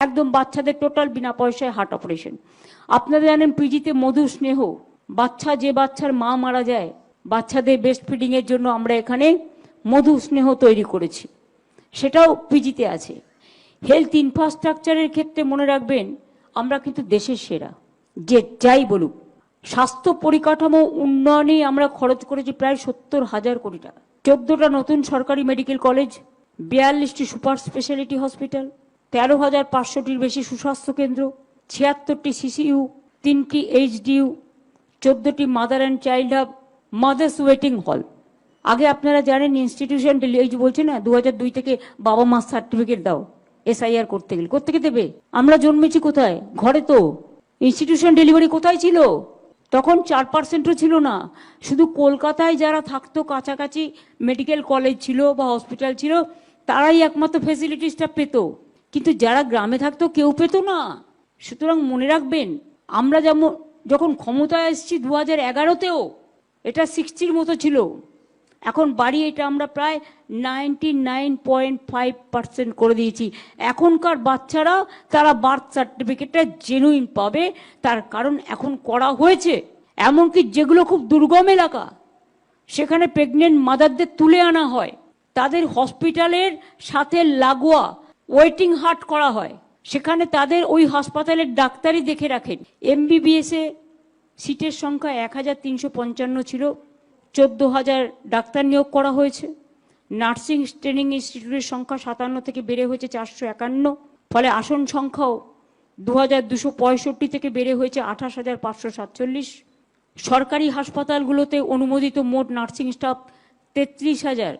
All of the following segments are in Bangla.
একদম বাচ্চাদের টোটাল বিনা পয়সায় হার্ট অপারেশন আপনারা জানেন পিজিতে মধু স্নেহ, বাচ্চা যে বাচ্চার মা মারা যায়, বাচ্চাদের বেস্ট ফিডিং এর জন্য আমরা এখানে মধু স্নেহ তৈরি করেছি। সেটাও পিজিতে আছে। হেলথ ইনফ্রাস্ট্রাকচারের ক্ষেত্রে মনে রাখবেন, আমরা কিন্তু দেশের সেরা। যে যাই বলুক, স্বাস্থ্য পরিকাঠামো উন্নয়নে আমরা খরচ করেছি প্রায় সত্তর হাজার কোটি টাকা। চোদ্দটা নতুন সরকারি মেডিকেল কলেজ বিয়াল্লিশটি সুপার স্পেশালিটি হসপিটাল তেরো হাজার পাঁচশোটির বেশি সুস্বাস্থ্য কেন্দ্র, ছিয়াত্তরটি সিসিইউ, তিনটি এইচডিইউ, চোদ্দটি mother and child hub, mothers waiting hall. আগে আপনারা জানেন ইনস্টিটিউশন এই যে বলছে না দু হাজার দুই থেকে বাবা মা সার্টিফিকেট দাও, এসআইআর করতে গেলে। কোথেকে দেবে? আমরা জন্মেছি কোথায়? ঘরে তো। ইনস্টিটিউশন ডেলিভারি কোথায় ছিল? তখন চার পার্সেন্টও ছিল না। শুধু কলকাতায় যারা থাকতো, কাছাকাছি মেডিকেল কলেজ ছিল বা হসপিটাল ছিল, তারাই একমাত্র ফেসিলিটিসটা পেত। কিন্তু যারা গ্রামে থাকতো কেউ পেতো না। সুতরাং মনে রাখবেন, আমরা যেমন, যখন ক্ষমতায় এসেছি দু হাজার এগারোতেও, এটা সিক্সটির মতো ছিল। এখন বাড়ি এটা আমরা প্রায় ninety nine point five percent করে দিয়েছি। এখনকার বাচ্চারা, তারা বার্থ সার্টিফিকেটটা জেনুইন পাবে, তার কারণ এখন করা হয়েছে। এমনকি যেগুলো খুব দুর্গম এলাকা, সেখানে প্রেগনেন্ট মাদারদের তুলে আনা হয়। তাদের হসপিটালের সাথে লাগোয়া ওয়েটিং হার্ট করা হয়, সেখানে তাদের ওই হাসপাতালের ডাক্তারই দেখে রাখেন। এমবিবিএসে সিটের সংখ্যা এক হাজার তিনশো পঞ্চান্ন ছিল, চোদ্দ হাজার ডাক্তার নিয়োগ করা হয়েছে। নার্সিং ট্রেনিং ইনস্টিটিউটের সংখ্যা সাতান্ন থেকে বেড়ে হয়েছে চারশো একান্ন, ফলে আসন সংখ্যাও দু হাজার দুশো পঁয়ষট্টি থেকে বেড়ে হয়েছে আঠাশ হাজার পাঁচশো সাতচল্লিশ। সরকারি হাসপাতালগুলোতে অনুমোদিত মোট নার্সিং স্টাফ তেত্রিশ হাজার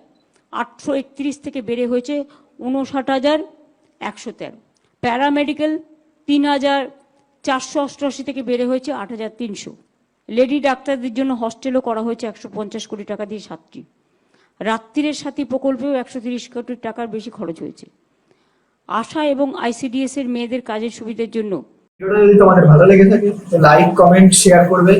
আটশো একত্রিশ থেকে বেড়ে হয়েছে উনষাট হাজার। একশো তেরো। প্যারামেডিক্যাল তিন হাজার চারশো অষ্টআশি থেকে বেড়ে হয়েছে আট হাজার তিনশো। লেডি ডাক্তারদের জন্য হস্টেলও করা হয়েছে একশো পঞ্চাশ কোটি টাকা দিয়ে সাতটি। রাত্রিরের সাথী প্রকল্পেও একশো তিরিশ কোটি টাকার বেশি খরচ হয়েছে। আশা এবং আইসিডিএস এর মেয়েদের কাজের সুবিধার জন্য যদি তোমাদের ভালো লেগে থাকে, তো লাইক কমেন্ট শেয়ার করবে।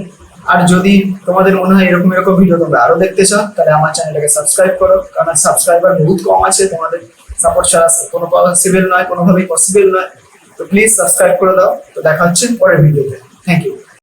আর যদি তোমাদের মনে হয় এরকম এরকম ভিডিও তোমরা আরও দেখতে চাও, তাহলে আমার চ্যানেলটাকে সাবস্ক্রাইব করো। কারণ সাবস্ক্রাইবার বহুত কম আছে তোমাদের। সাপোর্ট ছাড়া কোনো পসিবল নয়, কোনোভাবেই পসিবল নয়। তো প্লিজ সাবস্ক্রাইব করে দাও। তো দেখা হচ্ছে পরের ভিডিওতে থ্যাংক ইউ